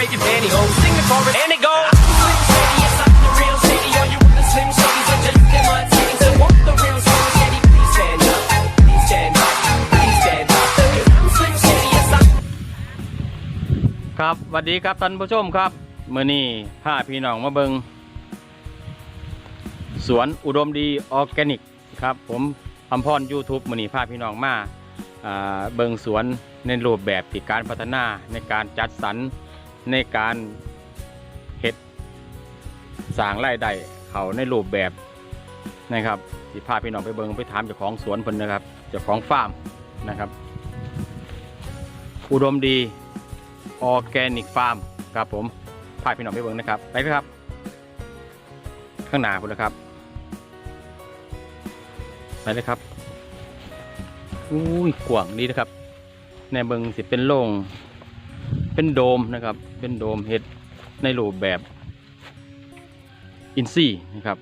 wave your pantyhose. Sing the chorus and it goes. Slim Shady, yes, I'm the real Shady. Are you with the Slim Shadys or just them martinis? So want the real Slim Shady? Please stand up. Please stand up. Please stand up. 'Cause I'm Slim Shady, yes, I'm ครับสวัสดีครับท่านผู้ชมครับมื่อนี้พาพี่น้องมาเบิงสวนอุดมดีออร์แกนิกครับ ผมอำพร YouTube มื่อนี้พาพี่น้องมาอ่าเบิงสวนในรูปแบบที่การพัฒนาในการจัดสรร ในการเฮ็ดสร้างรายได้เขาในรูปแบบนะครับที่พาพี่น้องไปเบิงไปถามเจ้าของสวนเพิ่นนะครับเจ้าของฟาร์มนะครับ อุดมดีออแกนิกฟาร์มครับผมพาพี่น้องไปเบิงนะครับไปเลยครับ ข้างหน้าพุ่นะครับไปเลยครับอุ้ยกว้างดีนะครับ ในเบิงสิเป็นโล่ง เป็นโดมนะครับ เป็นโดมเฮ็ดในรูปแบบอินซีย์นะครับ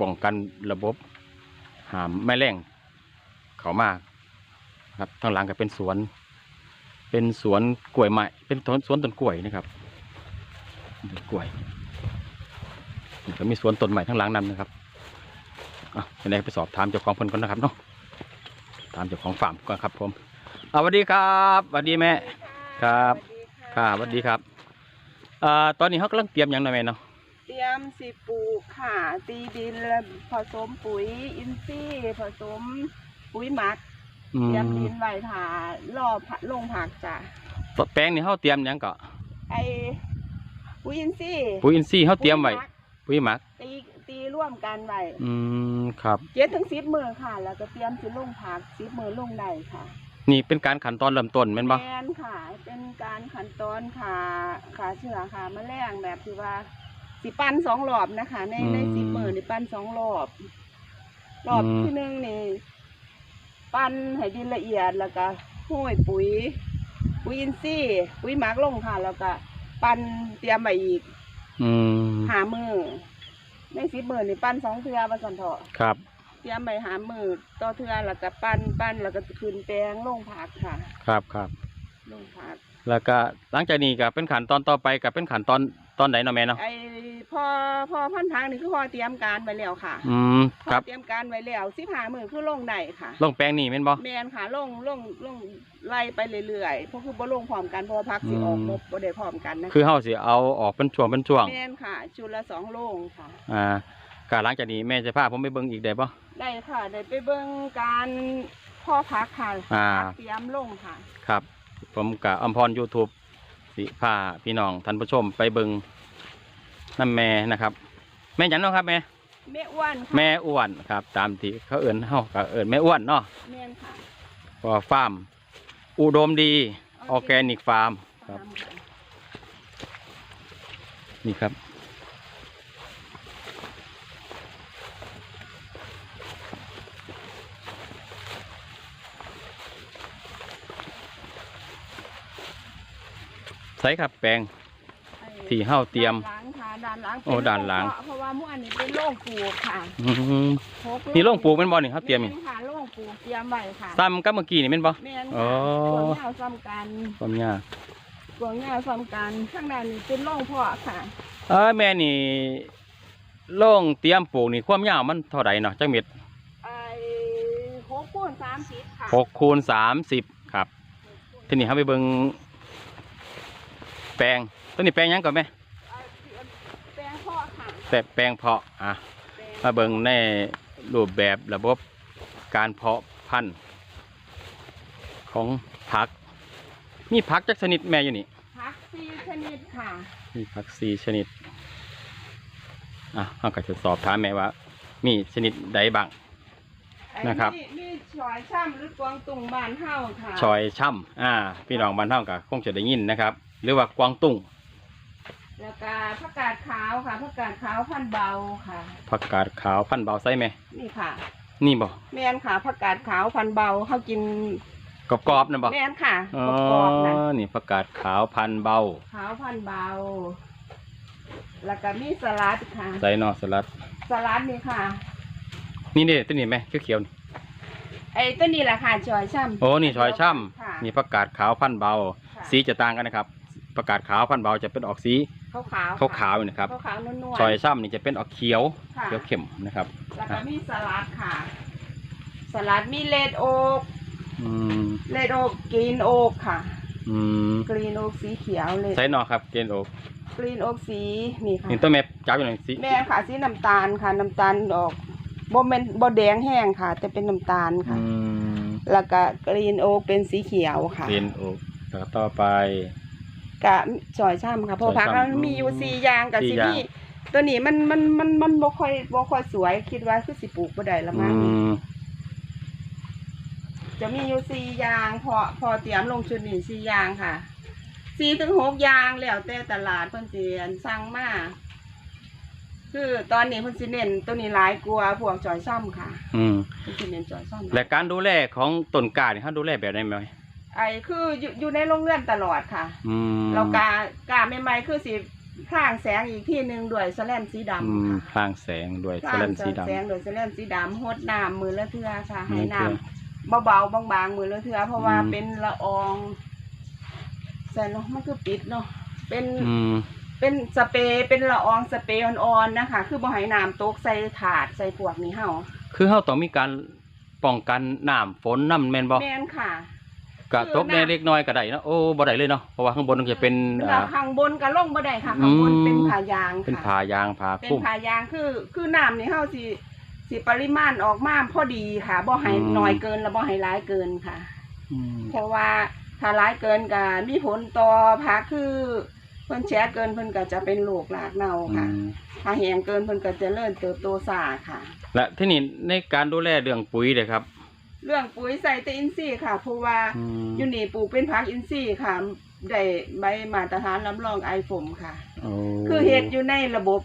ป้องกันระบบหามแม่แรงเขามากครับทางหลังก็เป็นสวน เป็นสวนกล้วยไม้เป็นสวนต้นกล้วยนะครับต้นกล้วยก็มีสวนต้นไม้ทั้งหลังนั้นนะครับอะยังไปสอบถามเจ้าของเพิ่นก่อนนะครับเนาะถามเจ้าของฟาร์มก่อนครับผมอ่าสวัสดีครับสวัสดีแม่ครับ ครับสวัสดีครับอ่าตอนนี้เขากำลังเตรียมหยังหน่อยแม่เนาะเตรียมสิปลูกค่ะตีดินแล้วผสมปุ๋ยอินทรีย์ผสมปุ๋ยหมัก อืเตรียมมดินไว้ถ่ารอผัลงผักจ้ะแปลงนี่เขาเตรียมหยังก็ไอปุ๋ยอินทรีย์ปุ๋ยอินทรีย์เขาเตรียมไว้ปุ๋หกปุ๋ยหมัก ตีตีร่วมกันไว้อืมครับ เจ็ดถึงสิบมือค่ะ แล้วก็เตรียมสิลงผักสิบมือลงได้ค่ะ นี่เป็นการขั้นตอนเริ่มต้นแม่นบ่แมนค่ะ เป็นการขั้นตอนขาขาเชื้อค่ะแมลงแบบที่ว่าสิปั้นสองรอบนะคะ ในในสิบมือนี่ปั้นสองรอบรอบที่หนึ่งนี่ ปั้นให้ดินละเอียดแล้วก็ห้อยปุ๋ย ปุ๋ยอินทรีย์ปุ๋ยหมักลงค่ะ แล้วก็ ปั้นเตรียมไว้อีกอืมหามือในสิบมือนี่ปั้นสองเทือมาสันเถาะครับ เตรียมไว้หามือต่อเทือแล้วก็ปั้นปั้นแล้วก็คืนแปลงลงผักค่ะครับครับ ลงผัก แล้วก็หลังจากนี้ก็เป็นขั้นตอนต่อไปก็เป็นขั้นตอนตอนไหนเนาะแม่เนาะไอ้พอพอพันธุ์พักนี่คือพอเตรียมการไว้แล้วค่ะ อืมพอครับเตรียมการไว้แล้วสิบหามือคือลงได้ค่ะลงแปลงนี่แม่นบ่ แมนค่ะลงลงลงไล่ไปเรื่อยๆเพราะคือบ่ลงพร้อมกันเพราะว่าพักสิออกอืม บ่บ่ได้พร้อมกันนะคือเฮาสิเอาออกเป็นช่วงเป็นช่วง แมนค่ะ ชุดละสองโลงค่ะ อ่าก็หลังจากนี้แม่จะพาผมไปเบิ่งอีกได้บ่ ได้ค่ะได้ไปเบิ่งการเพ่อพักค่ะอ่า พักเตรียมลงค่ะ ครับ ผมกับอมพร YouTube สิพาพี่น้องท่านผู้ชมไปเบิ่งน้ำแม่นะครับ แม่หยังเนาะครับแม่ แม่อ้วนค่ะแม่อ้วนครับ ตามที่เขาเอิ้นเฮาก็เอิ้นแม่อ้วนเนาะแมนค่ะเพราะว่าฟาร์มอุดมดีออร์แกนิกฟาร์มครับ นี่ครับ ใส่ครับแปลงไอ้ที่เฮาเตรียมด้านหลังค่ะด้านหลังโอ้ด้านหลัง เพราะเพราะว่ามู่อันนี้เป็นโรงปลูกค่ะอืมหกนี่โรงปลูกแม่นบ่นี่เฮาเตรียมนี่แนค่ะโรงปลูกเตรียมไว้ค่ะซ้ำกับเมื่อกี้นี่แม่นบ่ แม่นอ๋ค่ะอสวนยาวซ้ำกันความยากสวนยาวซ้ำกันข้างในนี่เป็นโรงเพาะค่ะเอ้ยแม่นี่โล่งเตรียมปลูกนี่ความยาวมันเท่าไหร่เนาะจักเม็ดไอ้หกคูณสามสิบค่ะหกคูณสามสิบครับ ทีนี้เขาไปเบิ่งแปลงต้นนี้แปลงหยังก่อนไหมไอ้แปลงเพาะค่ะแต่แปลงเพาะอะแปลงมาเบิ่งในรูปแบบระบบการเพาะพันธุ์ของผัก มีผักจักชนิดแม่อยู่นี่พักสี่ชนิดค่ะ มีผักสี่ชนิด อะเราก็จะสอบถามแม่ว่า มีชนิดใดบ้างไอ้นะครับนี่นี่ชอยช่ำหรือกวางตุงบานเฮาค่ะชอยช่ำอ่า พี่น้องบ้านเฮาก็คงจะได้ยินนะครับ หรือว่ากวางตุ้งแล้วก็ผักกาดขาวค่ะผักกาดขาวพันธุ์เบาค่ะผักกาดขาวพันธุ์เบาไส้ไหมนี่ค่ะ นี่บ่แม่นค่ะผักกาดขาวพันธุ์เบาเขากินกรอบๆนะบ่แม่นค่ะอ๋อกรอบๆนะนี่ผักกาดขาวพันธุ์เบา ขาวพันธุ์เบา แล้วก็มีสลัดค่ะใส่นอสลัด สลัดนี่ค่ะ นี่นี่ตัวนี้ไหมเขียวๆนี่ไอ้ตัวนี้แหละค่ะชอยช่ำโอ้นี่ชอยช่ค่ะำนี่ผักกาดขาวพันธุ์เบาค่ะสีจะต่างกันนะครับ ประกาศขาวพันธุ์เบาจะเป็นออกสีขาวขาวขาวๆอยู่นะครับ ขาวขาวๆนวลๆซอยซ้ำนี่จะเป็นออกเขียวค่ะ เขียวเข้มนะครับแล้วก็มีสลัดค่ะ สลัดมีเลดโอ๊กอืมเลดโอ๊กกรีนโอ๊กค่ะ อืมกรีนโอ๊กสีเขียวเลยใส่หนอครับเกณฑ์โอกกรีนโอ๊กสีนี่ค่ะ นี่ตัวแม่จับอยู่หน่อยสิแม่ค่ะสีน้ำตาลค่ะน้ำตาลดอกบ่แม่นบ่แดงแห้งค่ะ แต่เป็นน้ำตาลค่ะอืมแล้วก็กรีนโอ๊กเป็นสีเขียวค่ะ เกณฑ์โอกแล้วต่อไป กะซอยช่ำค่ะเพอซอยพักช่ำแล้วมีอยู่สี่อย่างกับสี่สีอย่างนี่ตัวนี้มันมันมันมันบ่ค่อยบ่ค่อยสวยคิดว่าคือสิปลูกบ่ได้ละอืมั้งมจะมีอยู่สี่อย่างพอพอเตรียมลงชุดนี้สี่อย่างค่ะสี่ถึงหกอย่างแล้วแต่ตลาดเพิ่นสิอันสั่งมาคือตอนนี้เพิ่นสิเน้นตัวนี้หลายกว่าพวกจอยซ้ำค่ะอืมเพิ่นสิเน้นจอยซ้ำและการดูแลของต้นกล้าเนี่ยเขาดูแลแบบไหนไหม ไอ้คืออยู่อยู่ในโรงเรือนตลอดค่ะ อืมเรากากาใหม่ๆคือสิพรางแสงอีกที่หนึ่งด้วยแสแลนสีอืดำมค่ะพลางแสงด้วยพสรางแลนสีดแสงด้วยแสแลนสีดำหดน้ำมือละเทือค่ะมืให้อละเทื่น้อำเบาๆบางๆมือละเทือเพราะว่าอืม เป็นละอองใส่เนาะมันคือปิดเนาะเป็นำอืม เป็นสเปรย์เป็นละอองสเปรย์อ่อนๆนะคะ คือบ่ให้น้ำตกใส่ถาดใส่พวกนี้เฮาคือเขาต้องมีการป้องกันน้ำฝนน้ำแมนบ่แม่นค่ะ กะคือตกแน่น้ำเล็กน้อยก็ได้เนาะโอ้บ่ได้เลยเนาะเพราะว่าข้างบนมันจะเป็นแล้อ่าวข้างบนก็ลงบ่ได้ค่ะข้างบนอืม เป็นผายางเป็นค่ะผ่ายางผ่าเป็นคลุ้ม ผายางคือคือน้ำนี่เฮาสิสิปริมาณออกมาพอดีค่ะบ่ให้อืม น้อยเกินและบ่ให้ร้ายเกินค่ะ อืมเพราะว่าถ้าร้ายเกินก็มีผลต่อผักคือเพิ่นแฉะเกินเพิ่นก็จะเป็นโรครากเน่าอืค่ะมถ้าแห้งเกินเพิ่นก็จะเริ่มเติบโตช้าค่ะ และที่นี่ในการดูแลเรื่องปุ๋ยเลยครับ เรื่องปุ๋ยใส่แต่อินทรีย์ค่ะเพราะว่าอืม อยู่นี่ปลูกเป็นผักอินทรีย์ค่ะได้ใบมาตรฐานรับรองไอฝมค่ะโอ้คือเฮ็ดอยู่ในระบบ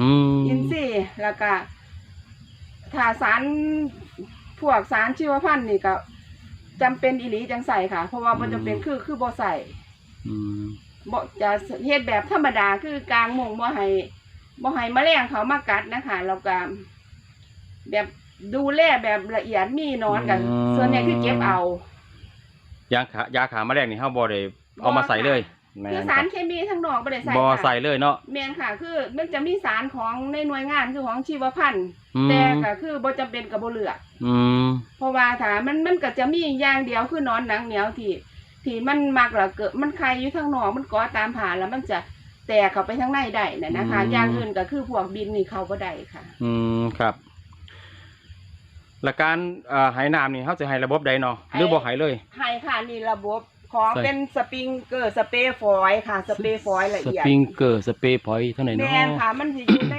อืมอินทรีย์แล้วก็ถ้าสารพวกสารชีวพันธุ์นี่ก็จำเป็นอีหลีจังใส่ค่ะ เพราะว่าบ่จำเป็นคือคือบ่ใส่ อืม บ่จะเฮ็ดแบบธรรมดาคือกลางมุงบ่ให้บ่ให้แมลงเขามากัดนะคะแล้วก็แบบ ดูแลแบบละเอียดมีหนอนกันส่วนใหญ่คือเก็บเอายาขายาขาแมลงนี่เฮาบ่ได้เอามาใส่เลยแม่คือนคสารัรบเคมีทั้งนอกบ่ได้ใส่บ่ค่ะใส่เลยเนาะแม่นค่ะ คือมันจะมีสารของในหน่วยงานคือของชีวพันธุ์อืมแต่ก็คือบ่จำเป็นกับบ่เลือก อืม เพราะว่าถ้ามันมันก็จะมีอย่างเดียวคือนอนหนังเหนียวที่ที่มันมักแล้วเกิดมันไข่อยู่ข้างนอกมันเกาะตามผ่าแล้วมันจะแตกเข้าไปข้างในได้น่ะนะคะอย่างอื่นก็คือพวกบินนี่เข้าบ่ได้ค่ะ อืมครับ และการเอ่อให้น้ำนี่เฮาจะให้ระบบใดเนาะหรือบ่ให้เลยให้ค่ะนี่ระบบของใส่ เป็นสปริงเกอร์สเปรย์ฟอยล์ค่ะ สเปรย์ฟอยล์ละสเอียดปริงเกอร์สเปรย์พอยต์เท่าไหร่แมเนาะนค่ะ มันจะอยู่ใน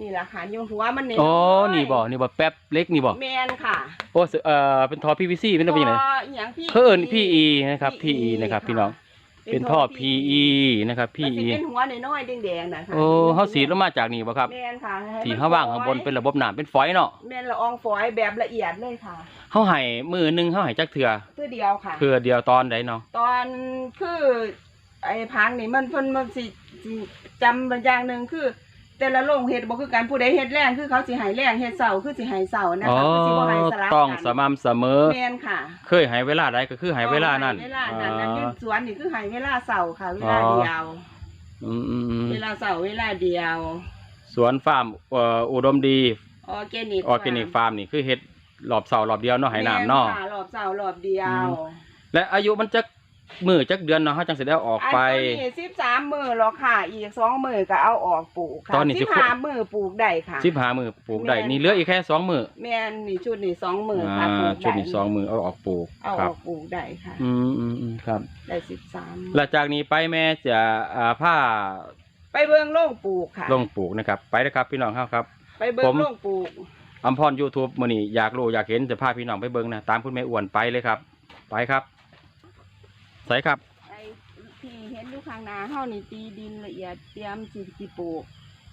นี่แหละค่ะอยู่หัวมันนี่อ๋อนี่บ่นี่บ่แป๊บเล็กนี่บ่แมนค่ะโอ้สเอ่อเป็นท่อ PVC เป็นอะไรอย่างไรท่ออหย่างพี่ เขาเอิ้น PE นะครับ PE นะครับค่ะพี่น้อง เป็นท่อ PE นะครับ มันสิ PE เป็นหัวน้อยๆแดงๆนะคะโอ้เฮาสีดลงมาจากนี่บ่ครับแมนค่ะให้ที่มันเฮาว่างข้างบนเป็นระบบน้ำเป็นฝอยเนาะแมนละอองฝอยแบบละเอียดเลยค่ะเฮาให้มือหนึงเฮาให้จักเทื่อตัวเดียวค่ะ เทื่อเดียวตอนใดเนาะ ตอนคือไอ้พังนี่มันเพิ่นมันสิสิจำบางอย่างหนึ่งคือ แต่ละโรงเฮ็ดบ่คือกันผู้ใดเฮ็ดแรงคือเขาสิให้แรงเฮ็ดเสาคือสิให้เสานะอ๋อคะคือสิบ่ให้สลับต้องกันสม่ำเสมอ แม่นค่ะเคยให้เวลาใดก็คือให้เวลานั้นเวลานั้นนั้นอ๋ยือนสวนนี่คือให้เวลาเสาค่ะ เวลาอ๋อ เดียว อืมอืมอืมเวลาเสาเวลาเดียวสวนฟาร์มเอ่ออุดมดีออร์แกนิกออร์แกนิกฟาร์มนี่คือเฮ็ดรอบเสาร์รอบเดียวเนาะให้น้ำเนาะ แม่ค่รอบเสารอบเดียวอืมและอายุมันจัก มือจักเดือนเนาะเฮาจังสิได้เอาออกไป อันนี้สิบสามมือหรอกค่ะ อีกสองมือก็เอาออกปลูกค่ะตอนนี้สิสิบห้ามือปลูกได้ค่ะ สิบห้ามือปลูกได้แม่น นี่เหลืออีกแค่สองมือแม่นนี่ชุดนี่สองมือค่ะอ่าปลูกชุดได้นี้สองมือเอาออกปลูกเอาคอรัอบกปลูกได้ค่ะ อืมอืมอืมครับ ได้สิบสามหลังจากนี้ไปแม่จะอ่าผ้าไปเบิ่งโล่งปลูกค่ะ ลงปลูกนะครับ ไปนะครับพี่น้องครับครับ ไปเบิ่ผงม โล่งปลูก อัมพรยูทูบมื้อนี้อยากรู้อยากเห็นจะพาพี่น้องไปเบิ่งนะตามคุณแม่อ้วนไปเลยครับ ไปครับ ใส่ครับ ไอ้ที่เห็นอยู่ข้างหน้าเฮานี่ตีดินละเอียดเตรียมสิสิปลูก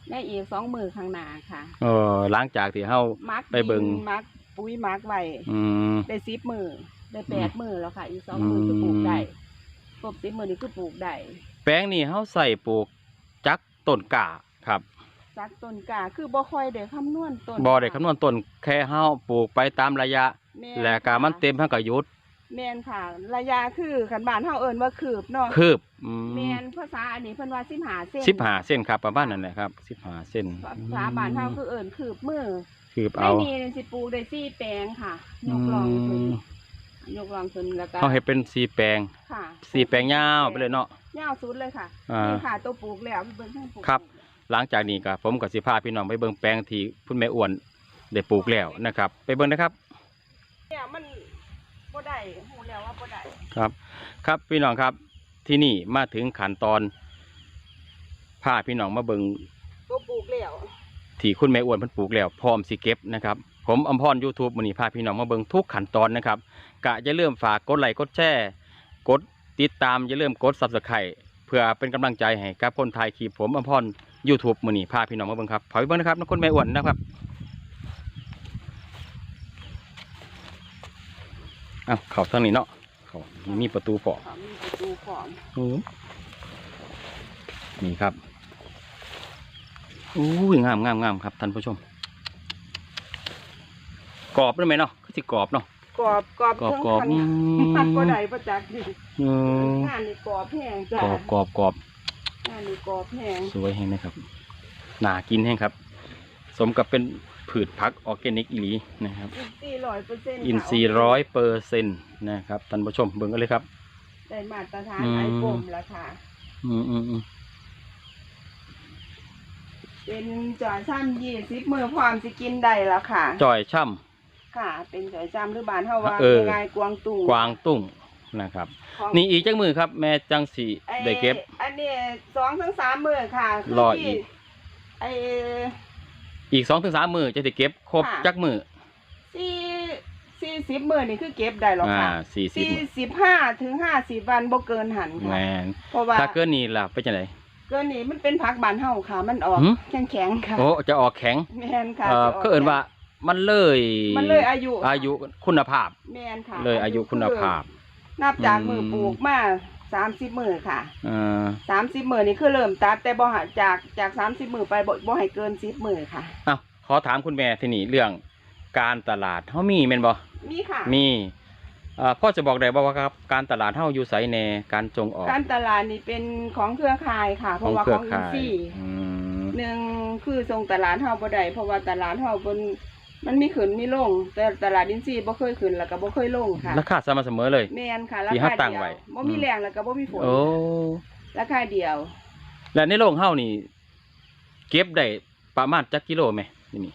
ในอีกสองมือข้างหน้าค่ะเออหลังจากที่เฮา มักไปเบิ่งดินมักปุ๋ยมักไว้อืม ได้สิบมือได้แปดอืมมือแล้วค่ะ อีกสองมือคือปลูกได้ครบสิบมือนี่คือปลูกได้แป้งนี่เฮาใส่ปลูกจักต้นกาครับจากต้นกาคือบ่ค่อยได้คำนวณต้นบ่ได้คำนวณต้นแค่เฮาปลูกไปตามระยะ ม่นและกามันเต็มเฮาก็หยุด แแมนค่ะ ระยะคือขันบานเฮาเอิ้นว่าคืบเนาะคืบอืแมมนภาษาอันนี้เพิ่นว่าสิบหาเส้นสิบหาเส้นครับประมาณนั้นแหละครับสิบหาเส้นภาษาบ้านเฮาคือเอิ้นคืบมือคืบไม่เอามีสิปลูกได้สี่แปลงค่ะอืยกลองเพิ่นมยกลองเพิ่นแล้วก็เขาให้เป็นสีแปลงค่ะสีแปลงยาวไปเลยเนาะ ยาวสุดเลยค่ะอ่านี่นี่ค่ะตัวปลูกแล้วเบิ่งให้ปลูกครับ หลังจากนี้ก็ผมกับสิพาพี่น้องไปเบิ่งแปลงที่คุณแม่อ้วนได้ปลูกแล้วนะครับ ไปเบิ่งนะครับ เนี่ยมันบ่ ได้ฮู้แล้วว่าบ่ได้ครับ ครับพี่น้องครับที่นี่มาถึงขั้นตอนพาพี่น้องมาเบิ่งตัวปลูกแล้วที่คุณแม่อ้วนเพิ่นปลูกแล้วพร้อมสิเก็บนะครับ ผมอมพร YouTube มื้อนี้พาพี่น้องมาเบิ่งทุกขั้นตอนนะครับกะอย่าลืมฝากกดไลค์กดแชร์กดติดตามอย่าลืมกด Subscribe เพื่อเป็นกำลังใจให้กับคนไทยคลิปผมอมพร YouTube มื้อนี้พาพี่น้องมาเบิ่งครับพาไปเบิ่งนะครับน้องคุณแม่อ้วนนะครับ อ้าวเข้าทางนี้เนาะเข้ามีประตูเปาะค่ะมีประตูของนี่ครับอู้ยงามงามงามครับท่านผู้ชม กรอบได้ไหมเนาะก็สิกรอบเนาะกรอบกรอบกรอบเคกรอบขอืนาดมมันบ่ได้ประจักษ์นี่อืมงานนี่กรอบแห้งจ้ะกรอบกรอบกรอบงานนี่กรอบแห้งสวยแห้งนะครับน่ากินแห้งครับ สมกับเป็น ผืชพักออร์แกนิกอีหลีนะครับอินทรีย์ร้อยเปอร์เซ็นต์อินทรีย์ร้อยเปอร์เซ็นต์นะครับท่านผู้ชมเบิ่งกันเลยครับ ได้มาตรฐานอืม ไอกลมแล้วค่ะอืมอืมอืมเป็นจอยซ้ำยี่สิบมือพร้อมสิกินได้แล้วค่ะ จ่อยช่ค่ะ เป็นจอยซ้ำหรือบ้านเฮาว่าเออ ง่ายๆกวางตุ้งำกวางตุ้งนะครับ ของนี่อีกจังมือครับ แม่จังสีไอ้ได้เก็บ อันนี้สองถึงสามมือค่ะคืรอที่อีกไอ้ อีกสองถึงสามมือจะได้เก็บครบค่ะ จักมือสี่สี่สิบมือนี่คือเก็บได้หรอกอ่าค่ะสี่สิบสี่มือสิบห้าถึงห้าสิบวันบ่เกินหันแมค่ะ นเพราะว่าถ้าเกินนี้ล่ะเป็นจังได เกินนี้มันเป็นผักบานเฮาค่ะ มันออกหืม แข็งแข็งๆค่ะโอ้จะออกแข็งแม่นค่ะเอ่อสิกก็เอินว่ามันเลยมันเลยอายุอายุคุณภาพ แม่นค่ะเลยอายุคุณภาพ นับจากอืมมือปลูกมา สามสิบมือค่ะเอ่อสามสิบมือนี่คือเริ่มตัดแต่บ่หาจากจากสามสิบมือไปบ่บ่ให้เกินสิบมือค่ะ อ้าวขอถามคุณแม่ทีนี้เรื่องการตลาดเฮามีแม่นบ่มีค่ะ มีเอ่อพ่อจะบอกได้บ่ว่าครับการตลาดเฮาอยู่ไสแน่การจงออกการตลาดนี่เป็นของเครือข่ายค่ะ เพของราะว่าเครือของอินข่ายซี่อืม หนึ่งคือส่งตลาดเฮาบ่ได้เพราะว่าตลาดเฮาบน มันมีขึ้นมีลง แต่ตลาดอินซี่บ่เคยขึ้นแล้วก็บ่เคยลงค่ะราคาสม่ำเสมอเลย แม่นค่ะราที่คาเฮาตั้งเดียวไว้ บ่มีอืมแรงแล้วก็บ่มีฝนโอ้ราคาเดียว และในโรงเฮานี่ เก็บได้ประมาณจักกิโลไหมนี่นี่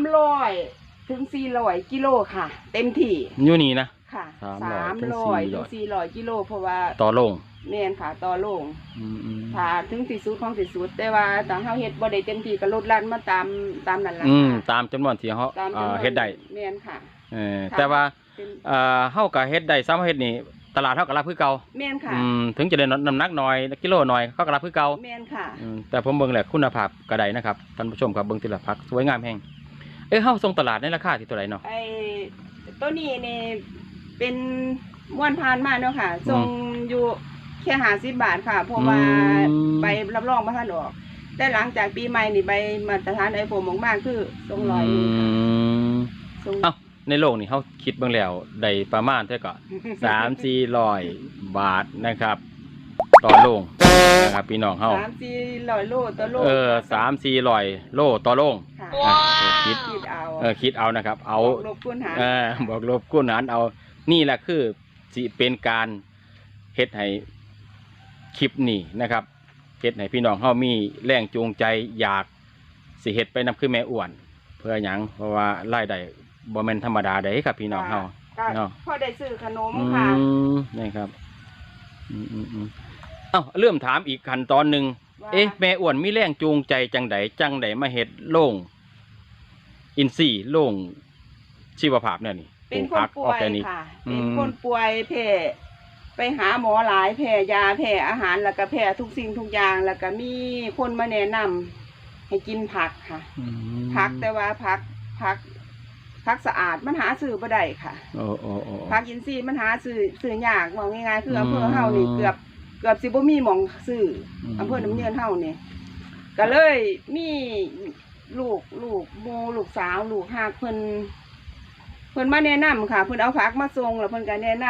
300ถึง400กิโลค่ะ เต็มที่อยู่นี่นะ ค่ะ300ถึง300ถึง400 400กิโลเพราะว่าต่อโรงแม่นค่ะต่อโลงอืมอืมถ้าถึงที่สุดของที่สุด แต่ว่าตอนเฮาเฮ็ดบ่ได้เต็มที่ก็ลดลั่นมาตามตามนั้นล่ะอืมค่ะตามจำนวนที่เฮาตามเอ่จำนอวนเฮ็ดได้แม่นค่ะเออค่ะแต่ว่าเป็นเอ่อเฮาก็เฮ็ดได้ซ้ำเฮ็ดนี่ตลาดเฮาก็รับคือเก่าแม่นค่ะอืมถึงจะได้น้ำหนักน้อยกิโลน้อยเขาก็รับคือเก่าแม่นค่ะอืมแต่ผมเบิ่งแหละคุณภาพก็ได้นะครับท่านผู้ชมครับเบิ่งทีละพักสวยงามแฮงเอ้ยเฮาส่งตลาดในราคาที่เท่าไหร่เนาะไอ้ตัวนี้นี่ เป็นม้วนพานมาเนาะค่ะส่งอยู่แค่หาสิบบาทค่ะ เพราะว่าอืม ใบรับรองมาท่านออก แต่หลังจากปีใหม่นี่ใบมาตรฐานไอโฟมมากๆคือส่งร้อยหนึ่งค่ะมส่งเอ้าในโลกนี่เขาคิดเบิ่งแล้วได้ประมาณเท่ากับสามสี่ร้อยบาทนะครับ ต่อโลงนะครับพี่น้องเฮาสามสี่ร้อยโลต่อโลเออสามสี่ร้อยโลต่อโลงค่ะอะเออคิดคิดเอาเออคิดเอานะครับ เอาบวกลบคูณหารเออบอกลบกู้หารเอา นี่แหละคือสิเป็นการเฮ็ดให้คลิปนี้นะครับเฮ็ดให้พี่น้องเฮามีแรงจูงใจอยากสิเฮ็ดไปนํคือแม่อ้วน เพื่อหยังเพราะว่ารายได้บ่แม่นธรรมดาเด้ครับพี่น้องเฮา ก็เนาะ พอได้ซื้อขนมอืค่ะ มนี่ครับอืมอืมอืมเอ้าเริ่มถามอีกขั้นตอนหนึ่งว่า เอ๊ะแม่อ้วนมีแรงจูงใจจังใดจังใดมาเฮ็ดโล่งอินทรีย์โล่งชีวภาพเนี่ยนี่ เป็นคปลูนกผักป่อวอร์ยแกนิกค่ะอืมเป็นคนป่วยแพ้ไปหาหมอหลายแพ้ยาแพ้อาหารแล้วก็แพ้ทุกสิ่งทุกอย่างแล้วก็มีคนมาแนะนำให้กินผักค่ะอืมผักแต่ว่าผักผักผักสะอาดมันหาซื้อบ่ได้ค่ะโอ้โอ้โอ้ผักอินทรีย์มันหาซื้อซื้อยากบอกง่ายๆคือมอำเภอเฮานี่เกือบเกือบสิบ่มีหม่องซื้ออมอำเภอน้ำเนียนเฮานี่ก็เลยมีลูกลูกโมลูกสาว ลูกหากเพิ่น เพิ่นมาแนะนำค่ะ เพิ่นเอาผักมาส่งแล้วเพิ่นก็แนะน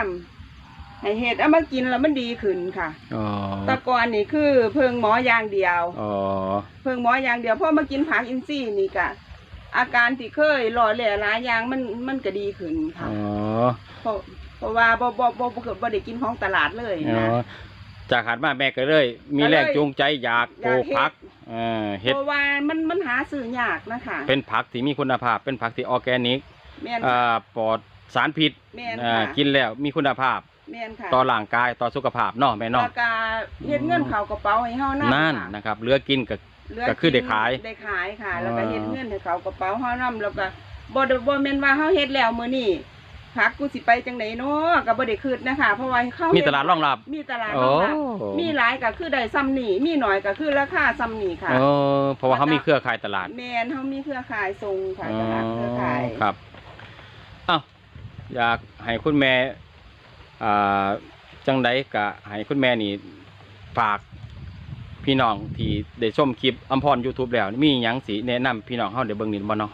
ำให้เฮ็ดเอามากินแล้วมันดีขึ้นค่ะอ๋อแตะกอนนี่คือ เพิ่งหมออย่างเดียว อ๋อเพิ่งหมออย่างเดียวพอมากินผักอินทรีย์นี่ก็อาการที่เคยหล่อแหล่หลายอย่างมันมันก็ดีขึ้นค่ะ อ๋อเพราะเพราะว่าบ่บ่บ่บ่บ่ได้กินของตลาดเลยอ๋อนะจากหัดมาแม่ก็เลย มีก็เลยแรงจูงใจอยากปลูกอยากเฮ็ด ผักเออเฮ็ดเพราะว่ามันมันหาซื้อยากนะคะ เป็นผักที่มีคุณภาพเป็นผักที่ออร์แกนิก แม่นอ่ค่ะาปลอดสารพิษแม่นอ่าค่ะกินแล้วมีคุณภาพแม่นค่ะต่อร่างกายต่อสุขภาพเนาะแม่เนาะแล้วก็เฮ็ดเงินเข้ากระเป๋าให้เฮานั่นั่นนะครับเหลือกินกับก็คือได้ขายได้ขายค่ะ แล้วก็อ่า เฮ็ดเงินให้เขากระเป๋าเฮานำแล้วก็บ่ได้บ่แม่นว่าเฮาเฮ็ดแล้วมื้อนี้ผักกูสิไปจังไดเนาะก็บ่ได้คิดนะคะเพราะว่าเขามีมีตลาดรองรับ มีตลาดโอ้รองรับมีหลายก็คือได้ซ้ำนี่มีน้อยก็คือราคาซ้ำนี่ค่ะ เออเพราะว่าเขามีเครือข่ายตลาดแม่นเฮามีเครือข่ายส่งค่ะตลาดเครือข่ายอ๋อครับอ้าว อยากให้คุณแม่อ่าจังไดกะให้คุณแม่นี่ฝากพี่น้องที่ได้ชมคลิปอัมพร YouTube แล้ว มีหยังสิแนะนำพี่น้องเฮาได้เบิ่งนี่บ่เนาะ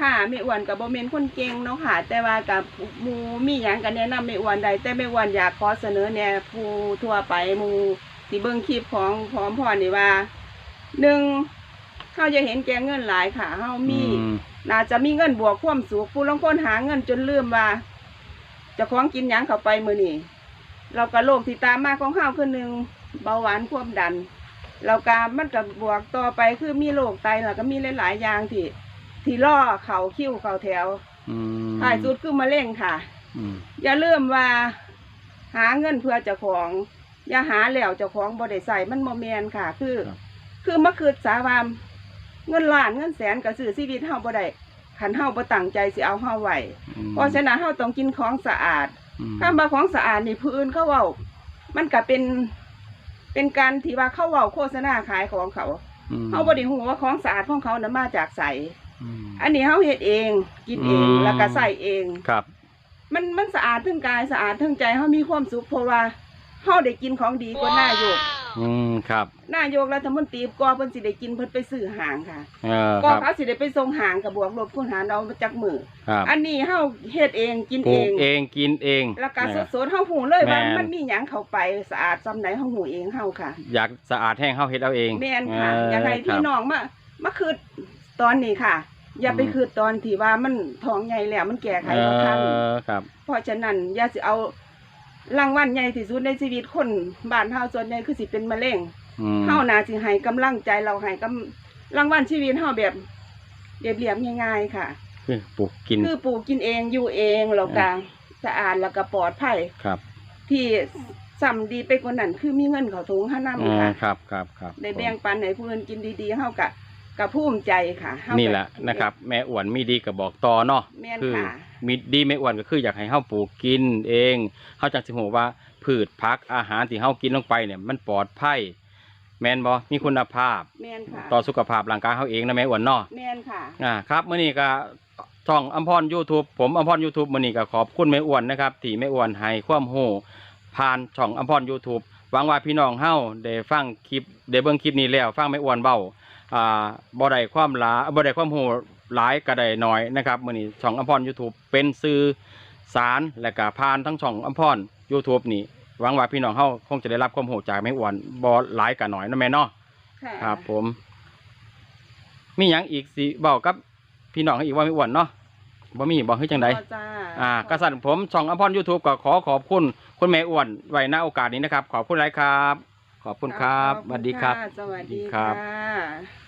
ค่ะแม่อ้วนกับบ่แม่นคนเก่งเนาะค่ะ แต่ว่ากับหมู่มีหยังก็แนะนำแม่อ้วนได้แต่แม่อ้วนอยากขอเสนอแนวผู้ทั่วไปหมู่ที่เบิ่งคลิปของพร้อมพรนี่ว่าหนึ่งเฮาจะเห็นแก่เงินหลายค่ะเฮามีอื น่าจะมีเงินบวกความสุขผู้ลางคนหาเงินจนลืมว่าเจะของกินหยังเข้าไปมื้อนี้เราก็โรคที่ตามมาของเฮาคือหนึ่งเบาหวานความดัน เราก็มันก็บวกต่อไปคือมีโรคไตแล้วก็มีหลายๆอย่างที่ ที่ล่อเข่าคิ้วเข่าแถวอืมท้ายสุดคือมะเร็งค่ะอืมอย่าลืมว่า หาเงินเพื่อเจ้าของ อย่าหาแล้วเจ้าของบ่ได้ใส่มันบ่แม่นค่ะ คือ คือมาคืดสาวาม เงินล้านเงินแสนก็ซื้อชีวิตเฮาบ่ได้คันเฮาบ่ตั้งใจสิเอาเฮาไว้อืมเพราะฉะนั้นเฮาต้องกินของสะอาดอืมคำว่าของสะอาดนี่ผู้อื่นเขาเว้า มันก็เป็น เป็นการที่ว่าเขาเว้าโฆษณาขายของเขาอืมเฮาบ่ได้ฮู้ว่าของสะอาดของเขานั้นมาจากไสอืมอันนี้เฮาเฮ็ดเอง กินเองอืมแล้วก็ใส่เองครับ มันมันสะอาดทั้งกายสะอาดทั้งใจเฮามีความสุขเพราะว่าเฮาได้กินของดีกว่านายก อืมครับ นายกรัฐมนตรีกว่าเพิ่นสิได้กินเพิ่นไปซื้อหางค่ะเออก็ครับ เขาสิได้ไปส่งหางกับบวกลบคูณหารเอามาจากมือครับอันนี้เฮาเฮ็ดเองกินปลูเอกง เองกินเองแล้วก็นะครับ สดๆเฮาหูเลยว่าแม่น มันมีหยังเข้าไปสะอาดซำไหนเฮาหูเองเฮาค่ะ อยากสะอาดแห้งเฮาเฮ็ดเอาเองแม่นค่ะเอยากให้พี่ครับ น้องมามาคืดตอนนี้ค่ะ อย่าไปอืม คืดตอนที่ว่ามันท้องใหญ่แล้วมันแก้ไขเอบ่ทันอครับ เพราะฉะนั้นอย่าสิเอา รางวัลใหญ่ที่สุดในชีวิตคนบ้านเฮาส่วนใหญ่คือสิเป็นมะเร็งอืมเฮาน่าสิให้กำลังใจเราให้กำรางวัลชีวิตเฮาแบบเรียบๆง่ายๆค่ะ คือปลูกกินคือปลูกกินเองอยู่เองแล้วก็สะอาดแล้วก็ปลอดภัยครับที่สำดีไปกว่านั้นคือมีเงินเขาถุงห้าอ๋น้ำอค่ะ ครับครับครับ ได้แบ่งปันให้ผู้อื่นกินดีๆเฮากะ กะภูมิใจค่ะเฮานี่ก็แหละนะครับ แม่อ้วนมีดีก็บอกต่อเนาะแม่นคือค่ะมีดีแม่อ้วนก็คืออยากให้เฮาปลูกกินเองเฮาจักสิฮู้ว่าพืชผักอาหารที่เฮากินลงไปเนี่ยมันปลอดภัยแม่นบ่มีคุณภาพ แม่นค่ะต่อสุขภาพร่างกายเฮาเองนะแม่อ้วนเนาะ แม่นค่ะ อ่าครับมื้อนี้ก็ช่องอัมพร YouTube ผมอัมพร YouTube มื้อนี้ก็ขอบคุณแม่อ้วนนะครับที่แม่อ้วนให้ความรู้ผ่านช่องอัมพร YouTube หวังว่าพี่น้องเฮาได้ฟังคลิปได้เบิ่งคลิปนี้แล้ว ฟังแม่อ้วนเบ้า อ่าบ่ได้ความหลาบ่ได้ความรู้หลายก็ได้น้อยนะครับมื้อนี้ช่องอัมพร YouTube เป็นสื่อสารและก็ผ่านทั้งช่องอัมพร YouTube นี่หวังว่าพี่น้องเฮาคงจะได้รับความรู้จากแม่อ้วนบ่หลายก็น้อยนะแม่เนาะค่ะครับ ผม มีหยังอีกสิบอกกับพี่น้องอีกว่าไม่อ้วนเนาะบ่มีบอกให้จังใดพอจ้าอ่ากษัตริย์ผมช่องอภรยูทูบก็ขอขอบคุณ คุณแม่อ้วนไว้ณโอกาสนี้นะครับ ขอบคุณหลายครับ ขอบคุณครับสขอวัสณดีครับะสวัสดีครัค่ะบ